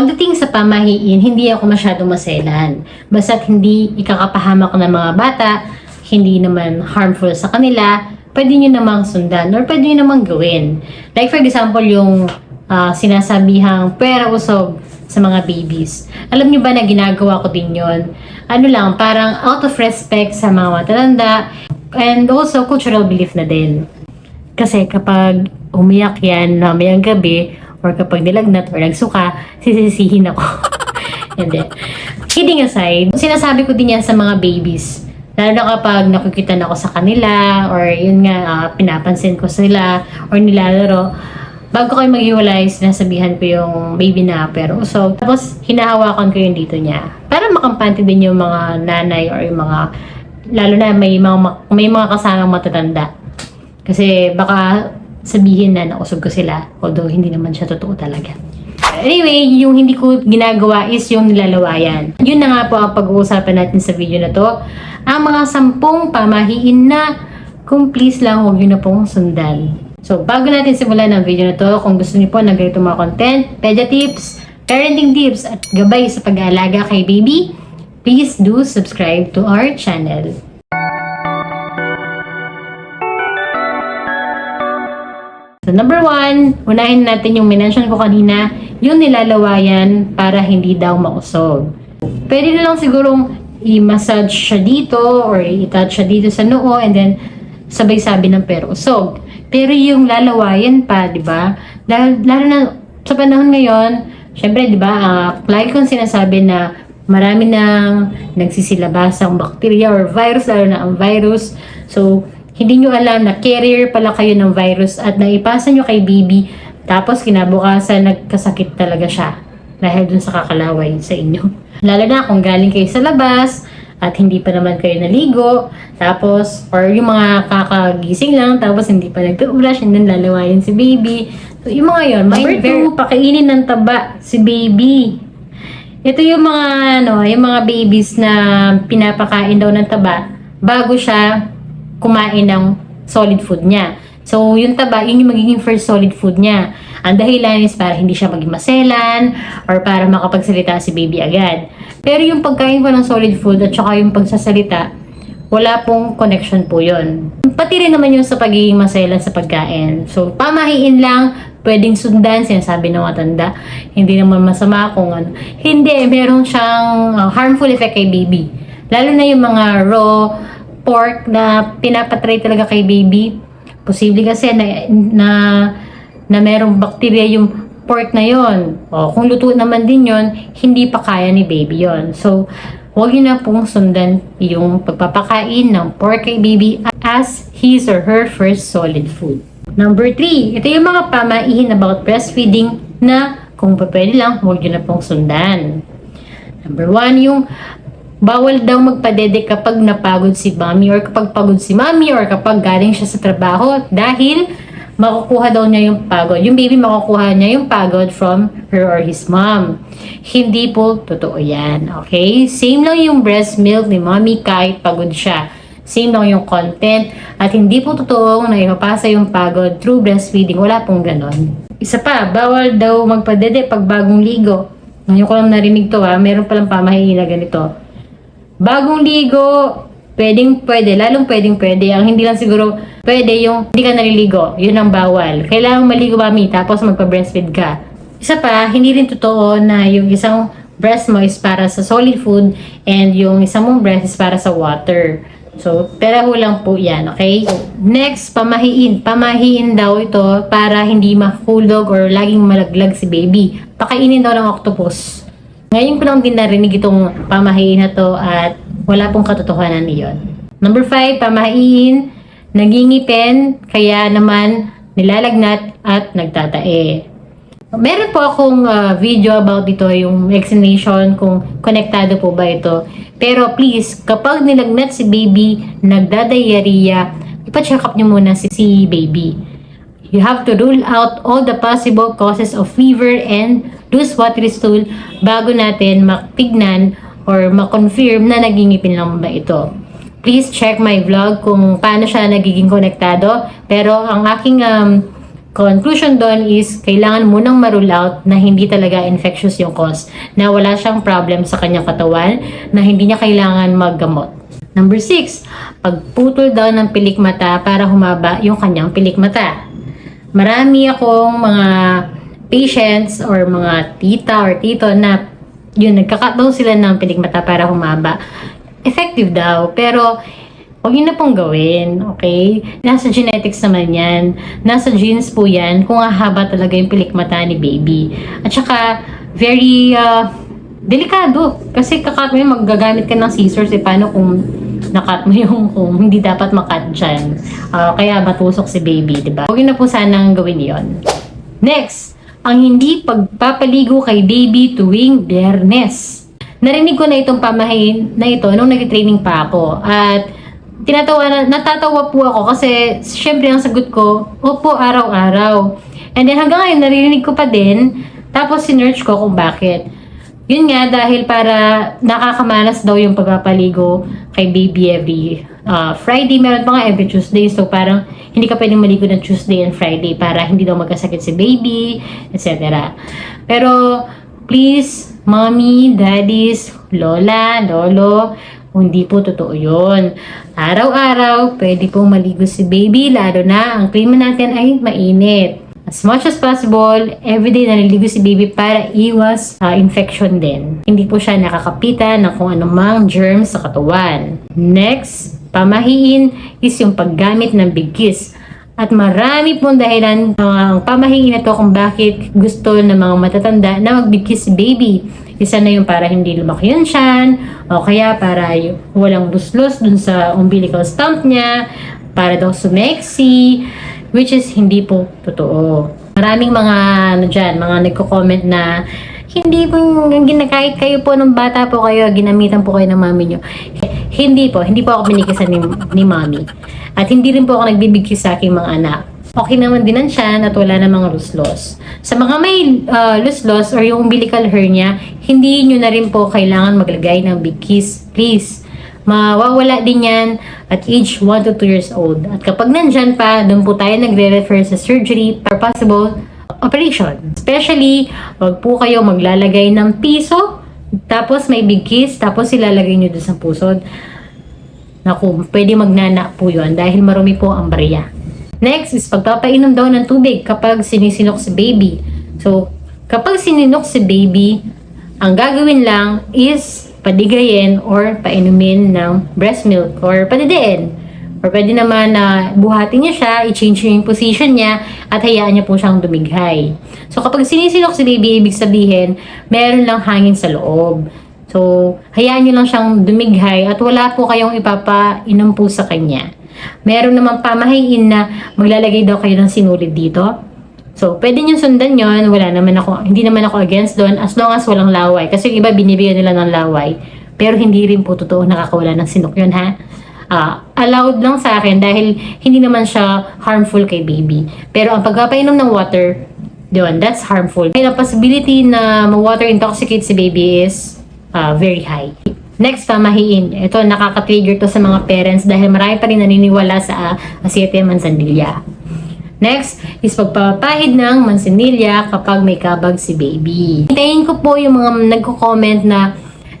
Pagdating sa pamahiin, hindi ako masyado maselan. Basta't hindi ikakapahamak ng mga bata, hindi naman harmful sa kanila, pwede nyo namang sundan or pwede nyo namang gawin. Like for example, yung ah, sinasabihang pera usog sa mga babies. Alam nyo ba na ginagawa ko din yon? Ano lang, parang out of respect sa mga matatanda and also cultural belief na din. Kasi kapag umiyak yan mamayang gabi or kapag nilagnat or nagsuka, sisisihin ako. Hindi. Kidding aside, sinasabi ko din yan sa mga babies. Lalo na kapag nakikita na ako sa kanila or yun nga, ah, pinapansin ko sila or nilalaro. Bago kayo maghiwalay, sinasabihan ko yung baby na pero so tapos hinahawakan ko yung dito niya. Para makampante din yung mga nanay or yung mga lalo na may mga may mga kasamang matatanda. Kasi baka sabihin na nausog ko sila. Although hindi naman siya totoo talaga. Anyway, yung hindi ko ginagawa is yung nilalawayan. Yun na nga po ang pag-uusapan natin sa video na to. Ang mga sampung pamahiin na kung please lang huwag yun na pong sundan. So, bago natin simulan ang video na to, kung gusto niyo po ng ganito mga content, pedia tips, parenting tips, at gabay sa pag-aalaga kay baby, please do subscribe to our channel. So, number one, unahin natin yung minention ko kanina, yung nilalawayan para hindi daw mausog. Pwede na lang sigurong i-massage siya dito or i-touch siya dito sa noo and then sabay sabi ng pero usog. Pero yung lalawayan pa, di ba? Dahil, lalo na sa panahon ngayon, syempre, di ba, ah, lagi kong sinasabi na marami nang nagsisilabasang bakterya or virus, lalo na ang virus. So, hindi nyo alam na carrier pala kayo ng virus at naipasa nyo kay baby tapos kinabukasan nagkasakit talaga siya dahil dun sa kakalaway sa inyo. Lalo na kung galing kayo sa labas at hindi pa naman kayo naligo tapos or yung mga kakagising lang tapos hindi pa nag-toothbrush and then lalawayin si baby. So yung mga yon, may two, pakainin ng taba si baby. Ito yung mga ano, yung mga babies na pinapakain daw ng taba bago siya kumain ng solid food niya. So, yung taba, yun yung magiging first solid food niya. Ang dahilan is para hindi siya maging maselan or para makapagsalita si baby agad. Pero yung pagkain ko ng solid food at saka yung pagsasalita, wala pong connection po yun. Pati rin naman yung sa pagiging maselan sa pagkain. So, pamahiin lang, pwedeng sundan, sinasabi ng matanda. Hindi naman masama kung ano. Hindi, meron siyang uh, harmful effect kay baby. Lalo na yung mga raw pork na pinapatry talaga kay baby. Posible kasi na, na, na merong bakterya yung pork na yon. O, kung luto naman din yon, hindi pa kaya ni baby yon. So, huwag yun na pong sundan yung pagpapakain ng pork kay baby as his or her first solid food. Number three, ito yung mga pamaihin about breastfeeding na kung pwede lang, huwag yun na pong sundan. Number one, yung bawal daw magpadede kapag napagod si mami or kapag pagod si mami or kapag galing siya sa trabaho dahil makukuha daw niya yung pagod. Yung baby makukuha niya yung pagod from her or his mom. Hindi po totoo yan. Okay? Same lang yung breast milk ni mommy kahit pagod siya. Same lang yung content. At hindi po totoo na ipapasa yung pagod through breastfeeding. Wala pong ganon. Isa pa, bawal daw magpadede pag bagong ligo. Ngayon ko lang narinig to ha. Meron palang pamahiin ganito. Bagong ligo, pwedeng pwede, lalong pwedeng pwede. Ang hindi lang siguro pwede yung hindi ka naliligo. Yun ang bawal. Kailangan maligo mami, tapos magpa-breastfeed ka. Isa pa, hindi rin totoo na yung isang breast mo is para sa solid food and yung isang mong breast is para sa water. So, peraho lang po yan, okay? Next, pamahiin. Pamahiin daw ito para hindi mahulog or laging malaglag si baby. Pakainin daw ng octopus. Ngayon ko lang din narinig itong pamahiin na to at wala pong katotohanan iyon. Number five, pamahiin, nagingipin, kaya naman nilalagnat at nagtatae. Meron po akong uh, video about dito, yung explanation kung konektado po ba ito. Pero please, kapag nilagnat si baby, nagdadayariya, ipa-check up nyo muna si, si baby. You have to rule out all the possible causes of fever and loose watery stool bago natin matignan or makonfirm na nagingipin lang ba ito. Please check my vlog kung paano siya nagiging konektado. Pero ang aking um, conclusion doon is kailangan munang ma-rule out na hindi talaga infectious yung cause, na wala siyang problem sa kanyang katawan, na hindi niya kailangan maggamot. Number 6, pagputol daw ng pilik mata para humaba yung kanyang pilik mata. Marami akong mga patients or mga tita or tito na yun, nagkakat daw sila ng pilik mata para humaba. Effective daw, pero Huwag yun na pong gawin, okay? Nasa genetics naman yan. Nasa genes po yan kung hahaba talaga yung pilikmata ni baby. At saka, very uh, delikado. Kasi kakat mo magagamit ka ng scissors. Eh, paano kung nakat mo yung kung hindi dapat makat dyan? Ah, kaya matusok si baby, di ba? Huwag yun na po sanang gawin yon. Next, ang hindi pagpapaligo kay baby tuwing biyernes. Narinig ko na itong pamahin na ito nung nag-training pa ako. At tinatawa na, natatawa po ako kasi syempre ang sagot ko, opo, araw-araw. And then hanggang ngayon, naririnig ko pa din, tapos sinerch ko kung bakit. Yun nga, dahil para nakakamalas daw yung pagpapaligo kay baby every uh, Friday. Meron pa nga every Tuesday. So parang hindi ka pwedeng maligo ng Tuesday and Friday para hindi daw magkasakit si baby, etc. Pero please, mommy, daddies, lola, lolo, hindi po totoo yun. Araw-araw, pwede pong maligo si baby, lalo na ang klima natin ay mainit. As much as possible, everyday naliligo si baby para iwas uh, infection din. Hindi po siya nakakapitan ng kung anumang germs sa katawan. Next, pamahiin is yung paggamit ng bigkis. At marami pong dahilan uh, ang pamahiin na to kung bakit gusto ng mga matatanda na magbigkis baby. Isa na yung para hindi lumaki yung tiyan, o kaya para yung walang luslus dun sa umbilical stump niya, para daw sumeksi, which is hindi po totoo. Maraming mga, ano dyan, mga nagko-comment na hindi po, kahit kayo po nung bata po kayo, ginamitan po kayo ng mami nyo. Hindi po, hindi po ako binikisan ni, ni mami. At hindi rin po ako nagbibigkis sa aking mga anak okay naman din ang tiyan at wala namang luslos. Sa mga may uh, luslos or yung umbilical hernia, hindi nyo na rin po kailangan maglagay ng big kiss. Please, mawawala din yan at age 1 to 2 years old. At kapag nandyan pa, doon po tayo nagre-refer sa surgery for possible operation. Especially, wag po kayo maglalagay ng piso, tapos may big kiss, tapos ilalagay nyo doon sa pusod. Naku, pwede magnana po yun dahil marumi po ang barya. Next is pagpapainom daw ng tubig kapag sinisinok si baby. So, kapag sininok si baby, ang gagawin lang is padigayin or painumin ng breast milk or padidiin. Or pwede naman na buhatin niya siya, i-change niya yung position niya, at hayaan niya po siyang dumighay. So, kapag sinisinok si baby, ibig sabihin, meron lang hangin sa loob. So, hayaan niyo lang siyang dumighay at wala po kayong ipapainom po sa kanya. Meron naman pamahiin na maglalagay daw kayo ng sinulid dito. So, pwede nyo sundan yon Wala naman ako, hindi naman ako against doon as long as walang laway. Kasi yung iba, binibigyan nila ng laway. Pero hindi rin po totoo nakakawala ng sinok yun, ha? Uh, allowed lang sa akin dahil hindi naman siya harmful kay baby. Pero ang pagpapainom ng water, yun, that's harmful. May possibility na ma-water intoxicate si baby is uh, very high. Next, pamahiin. Ito, nakaka-trigger to sa mga parents dahil marami pa rin naniniwala sa uh, Asiete Manzanilla. Next is pagpapahid ng mansanilya kapag may kabag si baby. Hintayin ko po yung mga nagko-comment na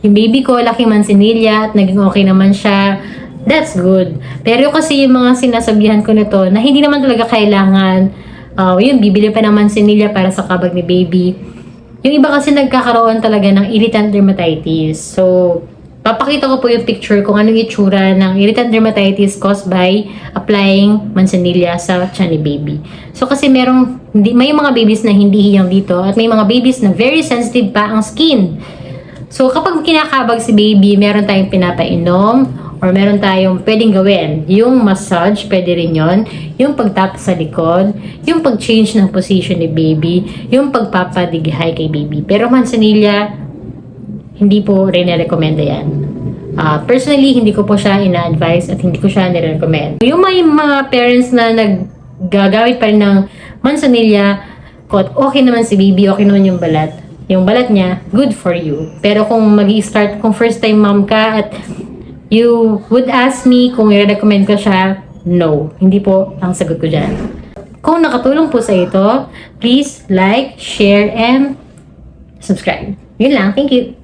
yung baby ko laking mansanilya at naging okay naman siya. That's good. Pero kasi yung mga sinasabihan ko nito na hindi naman talaga kailangan uh, yun, bibili pa ng mansanilya para sa kabag ni baby. Yung iba kasi nagkakaroon talaga ng irritant dermatitis. So, Papakita ko po yung picture kung anong itsura ng irritant dermatitis caused by applying manzanilla sa tiyan baby. So kasi merong, may mga babies na hindi hiyang dito at may mga babies na very sensitive pa ang skin. So kapag kinakabag si baby, meron tayong pinapainom or meron tayong pwedeng gawin. Yung massage, pwede rin yon Yung pagtap sa likod, yung pag-change ng position ni baby, yung pagpapadighay kay baby. Pero manzanilla, hindi po rin recommend yan. Uh, personally, hindi ko po siya ina-advise at hindi ko siya nire-recommend. Yung may mga parents na naggagamit pa rin ng manzanilla, kot okay naman si baby, okay naman yung balat. Yung balat niya, good for you. Pero kung mag start kung first time mom ka at You would ask me kung i-recommend ko siya. No. Hindi po ang sagot ko dyan. Kung nakatulong po sa ito, please like, share, and subscribe. Yun lang. Thank you.